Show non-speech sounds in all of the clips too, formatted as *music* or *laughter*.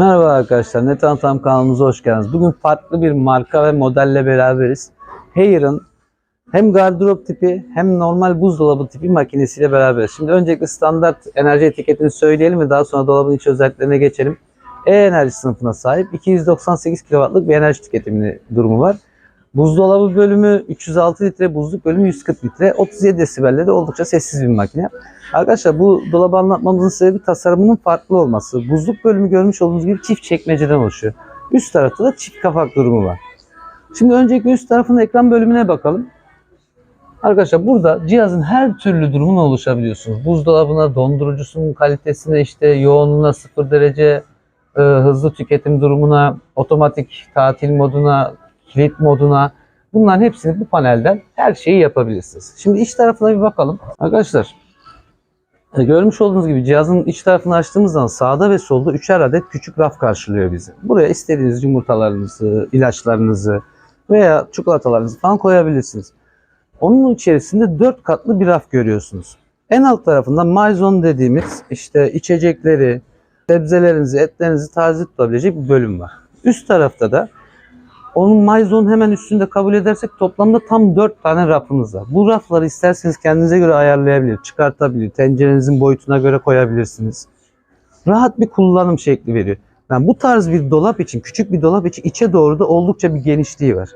Merhaba arkadaşlar, Net Anlatam kanalımıza hoş geldiniz. Bugün farklı bir marka ve modelle beraberiz. Hair'ın hem gardırop tipi hem normal buzdolabı tipi makinesiyle beraberiz. Şimdi öncelikle standart enerji etiketini söyleyelim ve daha sonra dolabın iç özelliklerine geçelim. E-enerji sınıfına sahip 298 kW'lık bir enerji tüketimini durumu var. Buzdolabı bölümü 306 litre, buzluk bölümü 140 litre. 37 desibelle de oldukça sessiz bir makine. Arkadaşlar bu dolabı anlatmamızın sebebi tasarımının farklı olması. Buzluk bölümü görmüş olduğunuz gibi çift çekmeceden oluşuyor. Üst tarafta da çift kapak durumu var. Şimdi öncelikle üst tarafın ekran bölümüne bakalım. Arkadaşlar burada cihazın her türlü durumuna oluşabiliyorsunuz. Buzdolabına, dondurucusunun kalitesine, işte yoğunluğuna, sıfır derece, e, hızlı tüketim durumuna, otomatik tatil moduna, kilit moduna bunların hepsini bu panelden her şeyi yapabilirsiniz. Şimdi iç tarafına bir bakalım. Arkadaşlar e, Görmüş olduğunuz gibi cihazın iç tarafını açtığımız sağda ve solda üçer adet küçük raf karşılıyor bizi. Buraya istediğiniz yumurtalarınızı, ilaçlarınızı veya çikolatalarınızı falan koyabilirsiniz. Onun içerisinde dört katlı bir raf görüyorsunuz. En alt tarafında MyZone dediğimiz işte içecekleri, sebzelerinizi, etlerinizi taze tutabilecek bir bölüm var. Üst tarafta da onun MyZone hemen üstünde kabul edersek toplamda tam 4 tane rafınız var. Bu rafları isterseniz kendinize göre ayarlayabilir, çıkartabilir, tencerenizin boyutuna göre koyabilirsiniz. Rahat bir kullanım şekli veriyor. Yani bu tarz bir dolap için, küçük bir dolap için içe doğru da oldukça bir genişliği var.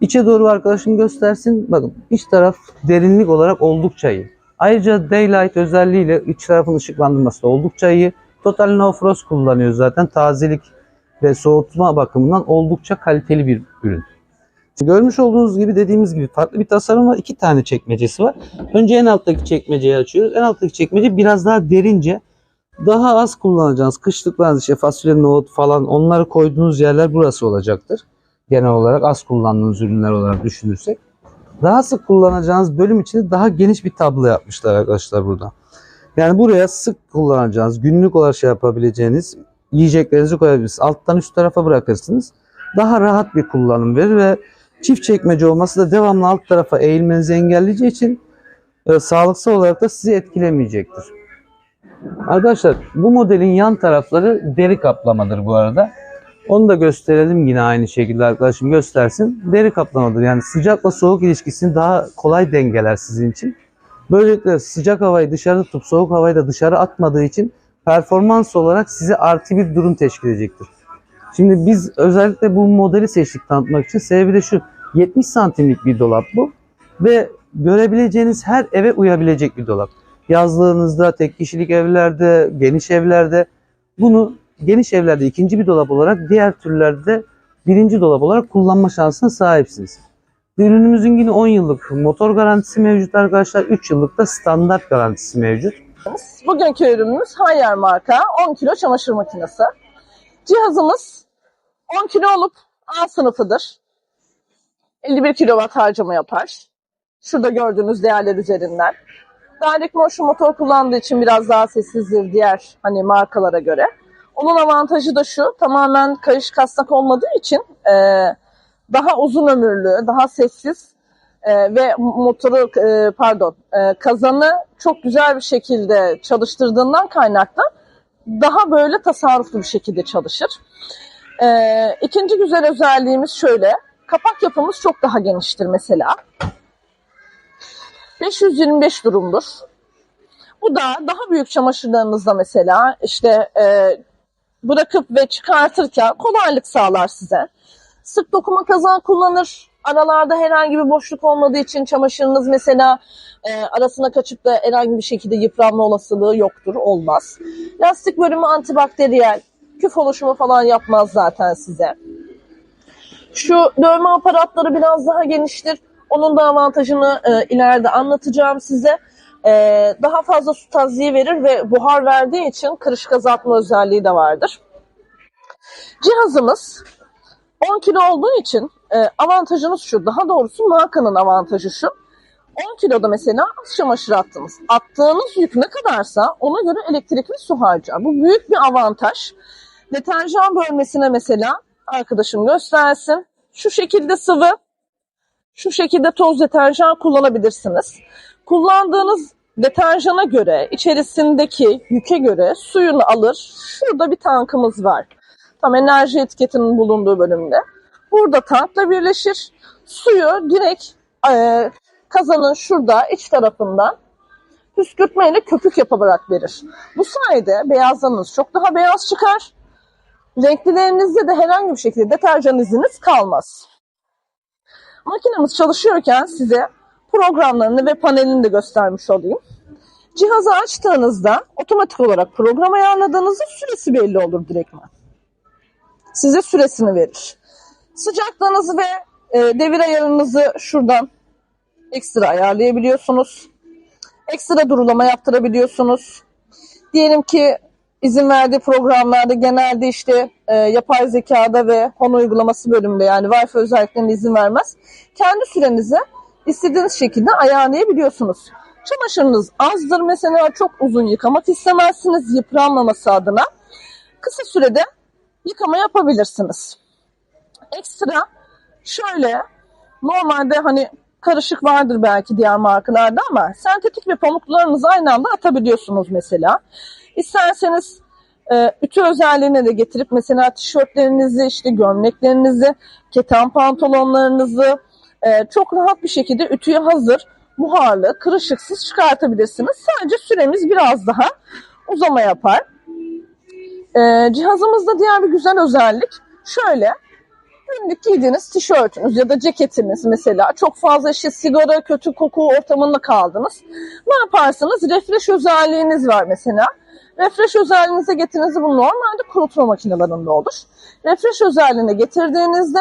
İçe doğru arkadaşım göstersin. Bakın iç taraf derinlik olarak oldukça iyi. Ayrıca Daylight özelliğiyle iç tarafın ışıklandırması da oldukça iyi. Total No Frost kullanıyor zaten. Tazelik ve soğutma bakımından oldukça kaliteli bir ürün. Görmüş olduğunuz gibi dediğimiz gibi farklı bir tasarım var. İki tane çekmecesi var. Önce en alttaki çekmeceyi açıyoruz. En alttaki çekmece biraz daha derince daha az kullanacağınız kışlıklarınız işte fasulye, nohut falan onları koyduğunuz yerler burası olacaktır. Genel olarak az kullandığınız ürünler olarak düşünürsek. Daha sık kullanacağınız bölüm için daha geniş bir tablo yapmışlar arkadaşlar burada. Yani buraya sık kullanacağınız, günlük olarak şey yapabileceğiniz yiyeceklerinizi koyabilirsiniz. Alttan üst tarafa bırakırsınız. Daha rahat bir kullanım verir ve çift çekmece olması da devamlı alt tarafa eğilmenizi engelleyeceği için e, sağlıksal olarak da sizi etkilemeyecektir. Arkadaşlar bu modelin yan tarafları deri kaplamadır bu arada. Onu da gösterelim yine aynı şekilde arkadaşım göstersin. Deri kaplamadır. Yani sıcakla soğuk ilişkisini daha kolay dengeler sizin için. Böylelikle sıcak havayı dışarı tutup soğuk havayı da dışarı atmadığı için performans olarak size artı bir durum teşkil edecektir. Şimdi biz özellikle bu modeli seçtik tanıtmak için. Sebebi de şu. 70 santimlik bir dolap bu. Ve görebileceğiniz her eve uyabilecek bir dolap. Yazlığınızda, tek kişilik evlerde, geniş evlerde bunu geniş evlerde ikinci bir dolap olarak diğer türlerde birinci dolap olarak kullanma şansına sahipsiniz. Ürünümüzün yine 10 yıllık motor garantisi mevcut arkadaşlar. 3 yıllık da standart garantisi mevcut. Bugünkü ürünümüz Hayer marka 10 kilo çamaşır makinesi. Cihazımız 10 kilo olup A sınıfıdır. 51 kilowatt harcama yapar. Şurada gördüğünüz değerler üzerinden. Direct motion motor kullandığı için biraz daha sessizdir diğer hani markalara göre. Onun avantajı da şu, tamamen kayış kasnak olmadığı için e, daha uzun ömürlü, daha sessiz e, ve motoru e, pardon e, kazanı çok güzel bir şekilde çalıştırdığından kaynaklı daha böyle tasarruflu bir şekilde çalışır. E, ikinci güzel özelliğimiz şöyle, kapak yapımız çok daha geniştir mesela. 525 durumdur. Bu da daha büyük çamaşırlarınızda mesela işte e, bırakıp ve çıkartırken kolaylık sağlar size. Sık dokuma kazan kullanır. Aralarda herhangi bir boşluk olmadığı için çamaşırınız mesela e, arasına kaçıp da herhangi bir şekilde yıpranma olasılığı yoktur, olmaz. Lastik bölümü antibakteriyel, küf oluşumu falan yapmaz zaten size. Şu dövme aparatları biraz daha geniştir. Onun da avantajını e, ileride anlatacağım size. E, daha fazla su taziği verir ve buhar verdiği için kırışık azaltma özelliği de vardır. Cihazımız 10 kilo olduğu için e, avantajımız şu. Daha doğrusu markanın avantajı şu. 10 kiloda mesela çamaşır attınız. Attığınız yük ne kadarsa ona göre elektrikli su harcar. Bu büyük bir avantaj. Deterjan bölmesine mesela arkadaşım göstersin. Şu şekilde sıvı, şu şekilde toz deterjan kullanabilirsiniz. Kullandığınız deterjana göre, içerisindeki yüke göre suyunu alır. Şurada bir tankımız var. Tam enerji etiketinin bulunduğu bölümde. Burada tankla birleşir. Suyu direkt e, kazanın şurada iç tarafından püskürtmeyle köpük yaparak verir. Bu sayede beyazlarınız çok daha beyaz çıkar. Renklilerinizde de herhangi bir şekilde deterjan iziniz kalmaz. Makinemiz çalışıyorken size programlarını ve panelini de göstermiş olayım. Cihazı açtığınızda otomatik olarak program ayarladığınızda süresi belli olur direktmen. Size süresini verir. Sıcaklığınızı ve e, devir ayarınızı şuradan ekstra ayarlayabiliyorsunuz. Ekstra durulama yaptırabiliyorsunuz. Diyelim ki izin verdiği programlarda genelde işte e, yapay zekada ve HON uygulaması bölümünde yani Wi-Fi özelliklerine izin vermez. Kendi sürenizi istediğiniz şekilde ayarlayabiliyorsunuz. Çamaşırınız azdır mesela çok uzun yıkamak istemezsiniz yıpranmaması adına. Kısa sürede yıkama yapabilirsiniz. Ekstra şöyle normalde hani karışık vardır belki diğer markalarda ama sentetik ve pamuklarınızı aynı anda atabiliyorsunuz mesela. İsterseniz e, ütü özelliğine de getirip mesela tişörtlerinizi, işte gömleklerinizi, keten pantolonlarınızı e, çok rahat bir şekilde ütüye hazır, buharlı, kırışıksız çıkartabilirsiniz. Sadece süremiz biraz daha uzama yapar. E, cihazımızda diğer bir güzel özellik şöyle. Günlük giydiğiniz tişörtünüz ya da ceketiniz mesela çok fazla işte sigara, kötü koku ortamında kaldınız. Ne yaparsınız? Refresh özelliğiniz var mesela. Refresh özelliğinize getirdiğinizde bu normalde kurutma makinelerinde olur. Refresh özelliğine getirdiğinizde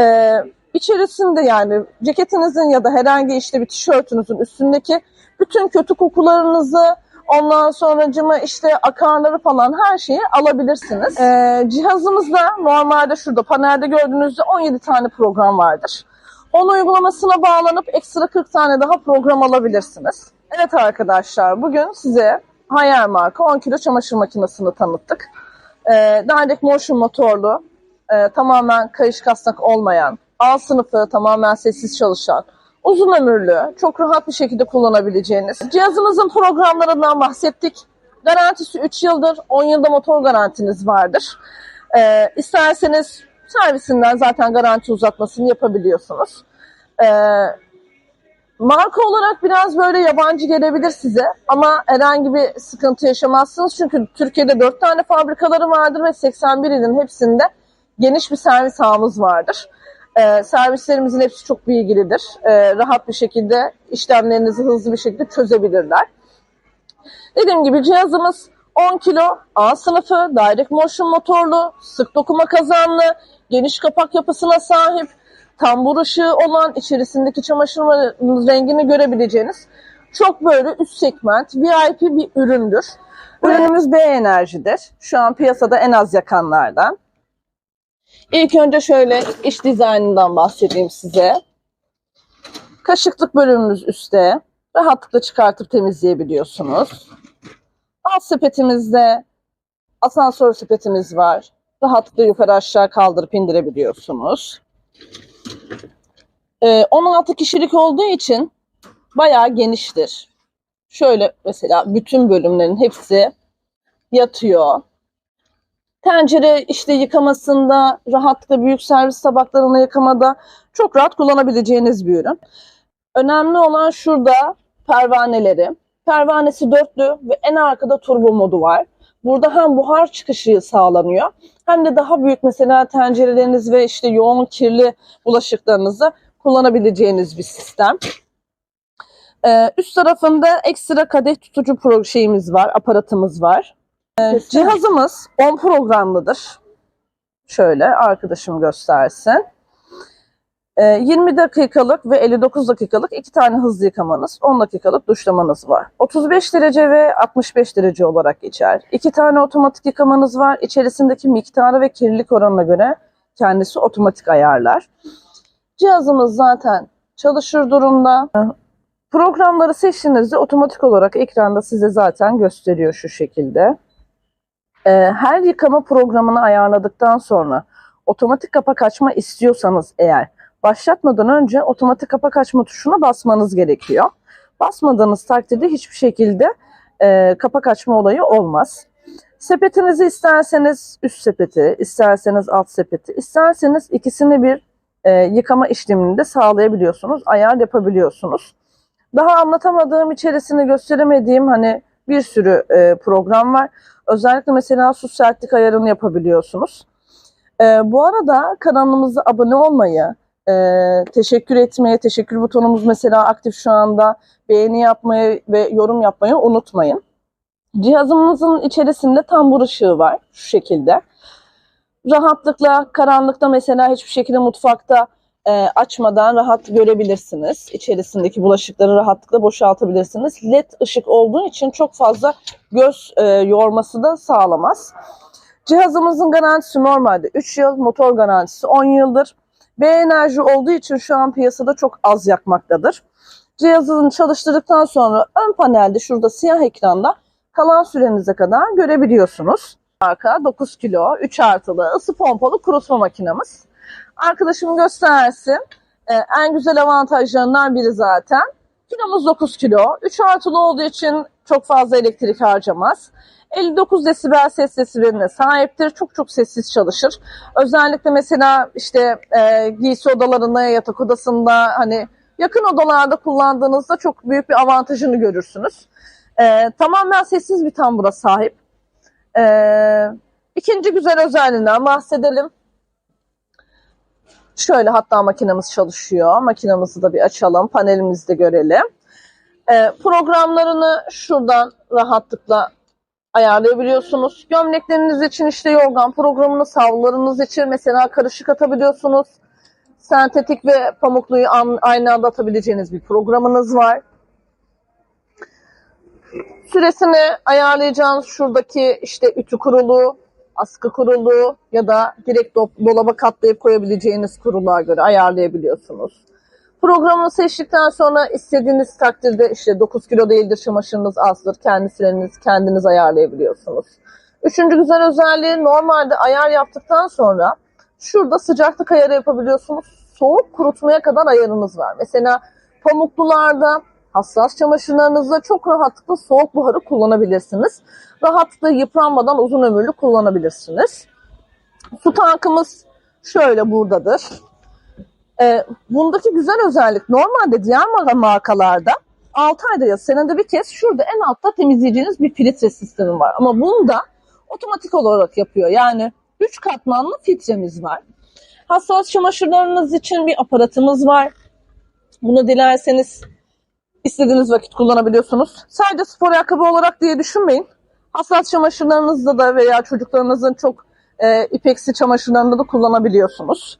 e, içerisinde yani ceketinizin ya da herhangi işte bir tişörtünüzün üstündeki bütün kötü kokularınızı ondan sonracıma işte akarları falan her şeyi alabilirsiniz. E, cihazımızda normalde şurada panelde gördüğünüzde 17 tane program vardır. Onun uygulamasına bağlanıp ekstra 40 tane daha program alabilirsiniz. Evet arkadaşlar bugün size Hayer marka 10 kilo çamaşır makinesini tanıttık. Ee, Direct Motion motorlu, e, tamamen kayış kasnak olmayan, A sınıfı tamamen sessiz çalışan, uzun ömürlü, çok rahat bir şekilde kullanabileceğiniz. Cihazımızın programlarından bahsettik. Garantisi 3 yıldır, 10 yılda motor garantiniz vardır. Ee, isterseniz servisinden zaten garanti uzatmasını yapabiliyorsunuz. Ee, Marka olarak biraz böyle yabancı gelebilir size ama herhangi bir sıkıntı yaşamazsınız. Çünkü Türkiye'de 4 tane fabrikaları vardır ve 81 ilin hepsinde geniş bir servis ağımız vardır. Ee, servislerimizin hepsi çok bilgilidir. Ee, rahat bir şekilde işlemlerinizi hızlı bir şekilde çözebilirler. Dediğim gibi cihazımız 10 kilo A sınıfı, direct motion motorlu, sık dokuma kazanlı, geniş kapak yapısına sahip, tambur ışığı olan, içerisindeki çamaşırın rengini görebileceğiniz çok böyle üst segment, VIP bir üründür. Ürünümüz B enerjidir. Şu an piyasada en az yakanlardan. İlk önce şöyle iç dizaynından bahsedeyim size. Kaşıklık bölümümüz üstte. Rahatlıkla çıkartıp temizleyebiliyorsunuz. Alt sepetimizde asansör sepetimiz var. Rahatlıkla yukarı aşağı kaldırıp indirebiliyorsunuz. Ee, 16 kişilik olduğu için bayağı geniştir. Şöyle mesela bütün bölümlerin hepsi yatıyor. Tencere işte yıkamasında, rahatlıkla büyük servis tabaklarını yıkamada çok rahat kullanabileceğiniz bir ürün. Önemli olan şurada pervaneleri. Pervanesi dörtlü ve en arkada turbo modu var. Burada hem buhar çıkışı sağlanıyor hem de daha büyük mesela tencereleriniz ve işte yoğun kirli bulaşıklarınızı kullanabileceğiniz bir sistem. Ee, üst tarafında ekstra kadeh tutucu pro şeyimiz var, aparatımız var. Ee, cihazımız 10 programlıdır. Şöyle arkadaşım göstersin. Ee, 20 dakikalık ve 59 dakikalık iki tane hızlı yıkamanız, 10 dakikalık duşlamanız var. 35 derece ve 65 derece olarak geçer. İki tane otomatik yıkamanız var. İçerisindeki miktarı ve kirlilik oranına göre kendisi otomatik ayarlar. Cihazımız zaten çalışır durumda. Programları seçtiğinizde otomatik olarak ekranda size zaten gösteriyor şu şekilde. Ee, her yıkama programını ayarladıktan sonra otomatik kapak açma istiyorsanız eğer başlatmadan önce otomatik kapak açma tuşuna basmanız gerekiyor. Basmadığınız takdirde hiçbir şekilde e, kapak açma olayı olmaz. Sepetinizi isterseniz üst sepeti, isterseniz alt sepeti, isterseniz ikisini bir e, yıkama işlemini de sağlayabiliyorsunuz, ayar yapabiliyorsunuz. Daha anlatamadığım, içerisini gösteremediğim hani bir sürü e, program var. Özellikle mesela su sertlik ayarını yapabiliyorsunuz. E, bu arada kanalımıza abone olmayı, e, teşekkür etmeyi, teşekkür butonumuz mesela aktif şu anda. Beğeni yapmayı ve yorum yapmayı unutmayın. Cihazımızın içerisinde tambur ışığı var şu şekilde. Rahatlıkla karanlıkta mesela hiçbir şekilde mutfakta e, açmadan rahat görebilirsiniz. İçerisindeki bulaşıkları rahatlıkla boşaltabilirsiniz. LED ışık olduğu için çok fazla göz e, yorması da sağlamaz. Cihazımızın garantisi normalde 3 yıl, motor garantisi 10 yıldır. B enerji olduğu için şu an piyasada çok az yakmaktadır. Cihazını çalıştırdıktan sonra ön panelde şurada siyah ekranda kalan sürenize kadar görebiliyorsunuz. Arka 9 kilo 3 artılı ısı pompalı kurutma makinamız. Arkadaşım göstersin. Ee, en güzel avantajlarından biri zaten. Kilomuz 9 kilo. 3 artılı olduğu için çok fazla elektrik harcamaz. 59 desibel ses desibeline sahiptir. Çok çok sessiz çalışır. Özellikle mesela işte e, giysi odalarında, yatak odasında hani yakın odalarda kullandığınızda çok büyük bir avantajını görürsünüz. E, tamamen sessiz bir tambura sahip. E, ikinci güzel özelliğinden bahsedelim. Şöyle hatta makinemiz çalışıyor. Makinemizi de bir açalım. Panelimizi de görelim. E, programlarını şuradan rahatlıkla ayarlayabiliyorsunuz. Gömlekleriniz için işte yorgan programını, savlarınız için mesela karışık atabiliyorsunuz. Sentetik ve pamukluyu aynı anda atabileceğiniz bir programınız var. Süresini ayarlayacağınız şuradaki işte ütü kurulu, askı kurulu ya da direkt do- dolaba katlayıp koyabileceğiniz kuruluğa göre ayarlayabiliyorsunuz. Programını seçtikten sonra istediğiniz takdirde işte 9 kilo değildir çamaşırınız azdır. Kendi süreniz kendiniz ayarlayabiliyorsunuz. Üçüncü güzel özelliği normalde ayar yaptıktan sonra şurada sıcaklık ayarı yapabiliyorsunuz. Soğuk kurutmaya kadar ayarınız var. Mesela pamuklularda hassas çamaşırlarınızda çok rahatlıkla soğuk buharı kullanabilirsiniz. Rahatlıkla yıpranmadan uzun ömürlü kullanabilirsiniz. Su tankımız şöyle buradadır. Ee, bundaki güzel özellik normalde diğer mar- markalarda 6 ayda ya senede bir kez şurada en altta temizleyeceğiniz bir filtre sistemi var. Ama bunda otomatik olarak yapıyor. Yani 3 katmanlı filtremiz var. Hassas çamaşırlarınız için bir aparatımız var. Bunu dilerseniz istediğiniz vakit kullanabiliyorsunuz. Sadece spor ayakkabı olarak diye düşünmeyin. Hassas çamaşırlarınızda da veya çocuklarınızın çok e, ipeksi çamaşırlarında da kullanabiliyorsunuz.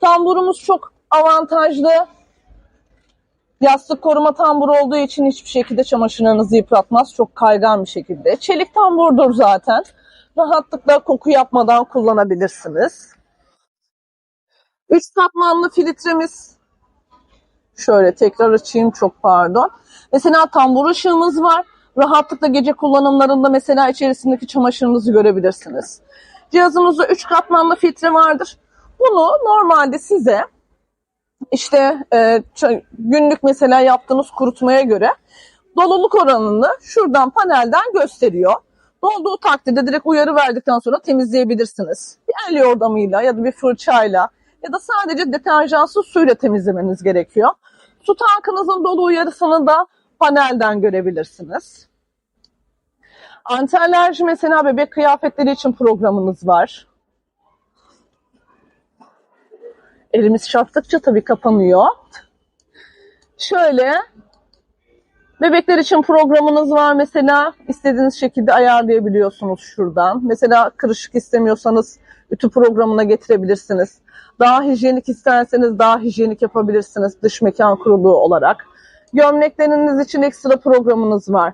Tamburumuz çok avantajlı. Yastık koruma tamburu olduğu için hiçbir şekilde çamaşırlarınızı yıpratmaz. Çok kaygan bir şekilde. Çelik tamburdur zaten. Rahatlıkla koku yapmadan kullanabilirsiniz. Üç katmanlı filtremiz. Şöyle tekrar açayım çok pardon. Mesela tambur ışığımız var. Rahatlıkla gece kullanımlarında mesela içerisindeki çamaşırınızı görebilirsiniz. Cihazımızda 3 katmanlı filtre vardır. Bunu normalde size işte e, günlük mesela yaptığınız kurutmaya göre doluluk oranını şuradan panelden gösteriyor. Dolduğu takdirde direkt uyarı verdikten sonra temizleyebilirsiniz. Bir el yordamıyla ya da bir fırçayla ya da sadece deterjansız suyla temizlemeniz gerekiyor. Su tankınızın dolu uyarısını da panelden görebilirsiniz. Anti mesela bebek kıyafetleri için programınız var. Elimiz çarptıkça tabii kapanıyor. Şöyle bebekler için programınız var mesela istediğiniz şekilde ayarlayabiliyorsunuz şuradan. Mesela kırışık istemiyorsanız ütü programına getirebilirsiniz. Daha hijyenik isterseniz daha hijyenik yapabilirsiniz dış mekan kuruluğu olarak. Gömlekleriniz için ekstra programınız var.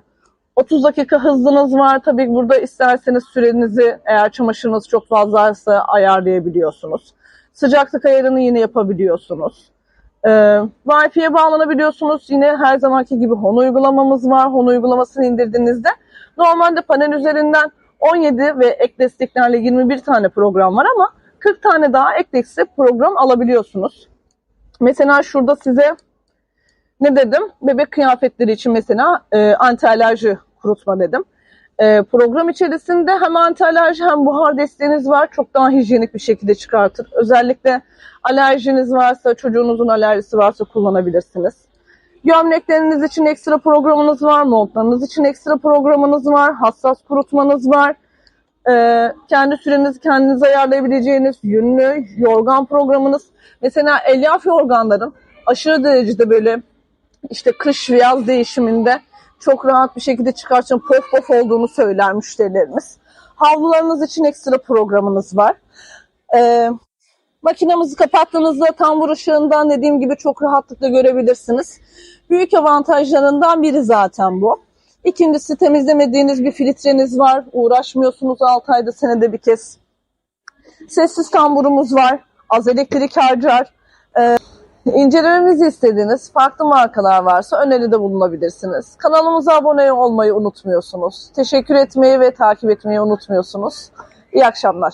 30 dakika hızınız var. Tabii burada isterseniz sürenizi eğer çamaşırınız çok fazlaysa ayarlayabiliyorsunuz. Sıcaklık ayarını yine yapabiliyorsunuz. Ee, Wi-Fi'ye bağlanabiliyorsunuz. Yine her zamanki gibi Hon uygulamamız var. Hon uygulamasını indirdiğinizde normalde panel üzerinden 17 ve ek desteklerle 21 tane program var ama 40 tane daha ek destek program alabiliyorsunuz. Mesela şurada size Ne dedim? Bebek kıyafetleri için mesela e, anti alerji kurutma dedim. E, program içerisinde hem anti alerji hem buhar desteğiniz var. Çok daha hijyenik bir şekilde çıkartır. Özellikle alerjiniz varsa, çocuğunuzun alerjisi varsa kullanabilirsiniz. Gömlekleriniz için ekstra programınız var, montlarınız için ekstra programınız var, hassas kurutmanız var. Ee, kendi sürenizi kendiniz ayarlayabileceğiniz yünlü yorgan programınız. Mesela elyaf yorganların aşırı derecede böyle işte kış ve yaz değişiminde çok rahat bir şekilde çıkartın pof pof olduğunu söyler müşterilerimiz. Havlularınız için ekstra programınız var. Ee, makinamızı kapattığınızda tambur ışığından dediğim gibi çok rahatlıkla görebilirsiniz. Büyük avantajlarından biri zaten bu. İkincisi temizlemediğiniz bir filtreniz var. Uğraşmıyorsunuz 6 ayda senede bir kez. Sessiz tamburumuz var. Az elektrik harcar. *laughs* İncelememizi istediğiniz farklı markalar varsa öneride bulunabilirsiniz. Kanalımıza abone olmayı unutmuyorsunuz. Teşekkür etmeyi ve takip etmeyi unutmuyorsunuz. İyi akşamlar.